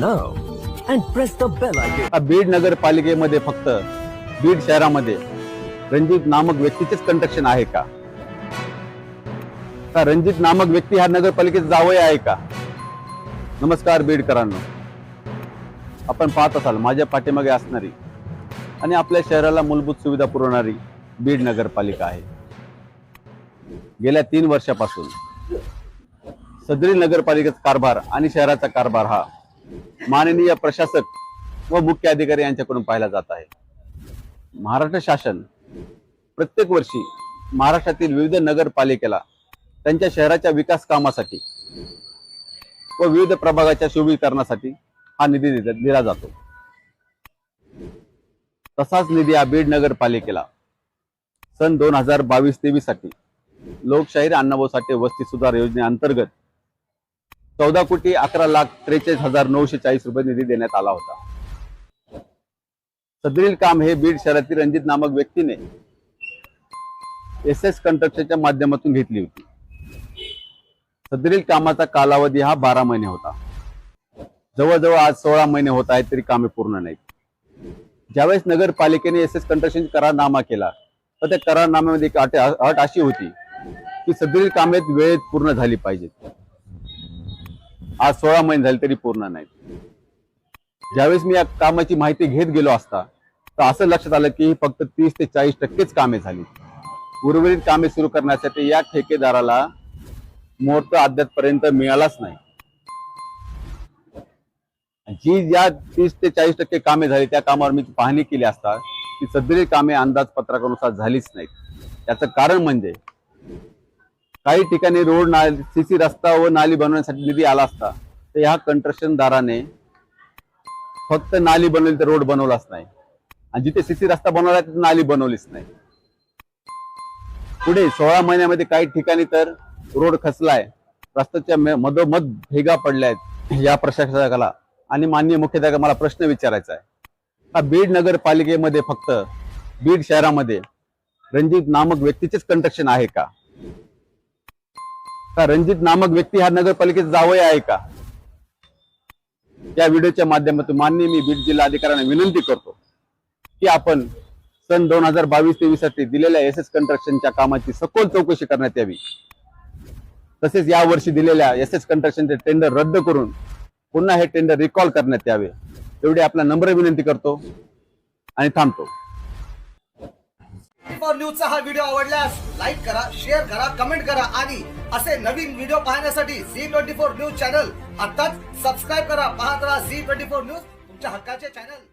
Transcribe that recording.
now and press the bell icon. आता बीड नगरपालिकेमध्ये फक्त बीड शहरामध्ये रणजित नामक व्यक्तीचेच कंट्रक्शन आहे का? का रणजित नामक व्यक्ती हा नगरपालिकेत जावई आहे का? नमस्कार बीडकरांनो. आपण पाहत असाल माझ्या पाठीमागे असणारी आणि आपल्या शहराला मूलभूत सुविधा पुरवणारी बीड नगरपालिका आहे. गेल्या तीन वर्षापासून सदरी नगरपालिकेचा कारभार आणि शहराचा कारभार हा माननीय प्रशासक व मुख्य अधिकारी यांच्याकडून पाहिला जात आहे. महाराष्ट्र शासन प्रत्येक वर्षी महाराष्ट्रातील विविध नगरपालिकेला त्यांच्या शहराच्या विकास कामासाठी व विविध प्रभागाच्या शोभीकरणासाठी हा निधी दिला दिला जातो. तसाच निधी हा बीड नगरपालिकेला सन दोन हजार बावीस तेवीससाठी लोकशाहीर अण्णाभाऊ साठे वस्ती सुधार योजनेअंतर्गत चौदा कोटी अकरा लाख त्रेचाळीस हजार नऊशे चाळीस रुपये निधी देण्यात आला होता. सदरील काम हे बीड शहरातील रणजित नामक व्यक्तीने एस एस कंट्रक्शनच्या माध्यमातून घेतली होती. सदरील कामाचा कालावधी हा बारा महिने होता. जवळजवळ आज सोळा महिने होत आहेत तरी कामे पूर्ण नाहीत. ज्यावेळेस नगरपालिकेने एस एस कंट्रक्शन करारनामा केला तर त्या करारनाम्यामध्ये एक अट अट अशी होती की सदरील कामे वेळेत पूर्ण झाली पाहिजेत आज सोळा महिने झाले तरी पूर्ण नाही ज्यावेळेस मी या कामाची माहिती घेत गेलो असता तर असं लक्षात आलं की फक्त तीस ते चाळीस टक्केच कामे झाली. उर्वरित कामे सुरू करण्यासाठी या ठेकेदाराला मुहूर्त अद्यापपर्यंत मिळालाच नाही. जी ज्या तीस ते चाळीस टक्के कामे झाली त्या कामावर मी पाहणी केली असता ती सगळी कामे अंदाजपत्रकानुसार झालीच नाहीत. याचं कारण म्हणजे काही ठिकाणी रोड नाली सीसी रस्ता व नाली बनवण्यासाठी निधी आला असता तर ह्या कंस्ट्रक्शनदाराने फक्त नाली बनवली तर रोड बनवलाच नाही. आणि जिथे सीसी रस्ता बनवला तिथे नाली बनवलीच नाही. पुढे सोळा महिन्यामध्ये काही ठिकाणी तर रोड खचलाय. रस्त्याच्या मधोमध भेगा पडल्या आहेत या प्रशासकाला. आणि माननीय मुख्याध्यापक मला प्रश्न विचारायचा आहे. हा बीड नगरपालिकेमध्ये फक्त बीड शहरामध्ये रणजित नामक व्यक्तीचेच कंस्ट्रक्शन आहे का? का रणजित नामक व्यक्ती हा नगरपालिकेत जावय आहे का? या व्हिडिओच्या माध्यमातून माननीय मी बीड जिल्हा अधिकाऱ्यांना विनंती करतो की आपण सन दोन हजार बावीस तेवीससाठी दिलेल्या एस एस कंस्ट्रक्शनच्या कामाची सखोल चौकशी करण्यात यावी. तसेच या वर्षी दिलेल्या एस एस कंस्ट्रक्शनचे टेंडर रद्द करून पुन्हा हे टेंडर रिकॉल करण्यात यावे. एवढी आपला नम्र विनंती करतो आणि थांबतो. फॉर न्यूजचा हा व्हिडिओ आवडल्यास लाईक करा शेअर करा कमेंट करा आणि असे नवीन व्हिडिओ पाहण्यासाठी Zee twenty four news channel आताच सबस्क्राईब करा. पाहत राहा झी ट्वेंटी फोर न्यूज तुमच्या हक्काचे चॅनल